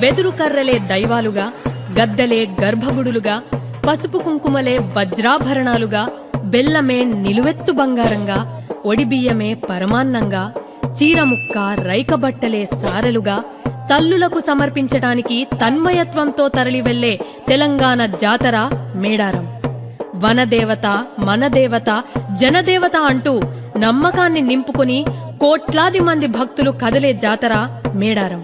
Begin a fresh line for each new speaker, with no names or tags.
వెదురు కర్రలే దైవాలుగా గద్దలే గర్భగుడులుగా పసుపు కుంకుమలే వజ్రాభరణాలుగా బెల్లమే నిలువెత్తు బంగారంగా ఒడిబియ్యమే పరమాన్నంగా చీరముక్క రైకబట్టలే సారలుగా తల్లులకు సమర్పించటానికి తన్మయత్వంతో తరలివెళ్ళే తెలంగాణ జాతర మేడారం. వనదేవత మనదేవత జనదేవత అంటూ నమ్మకాన్ని నింపుకుని కోట్లాది మంది భక్తులు కదిలే జాతర మేడారం.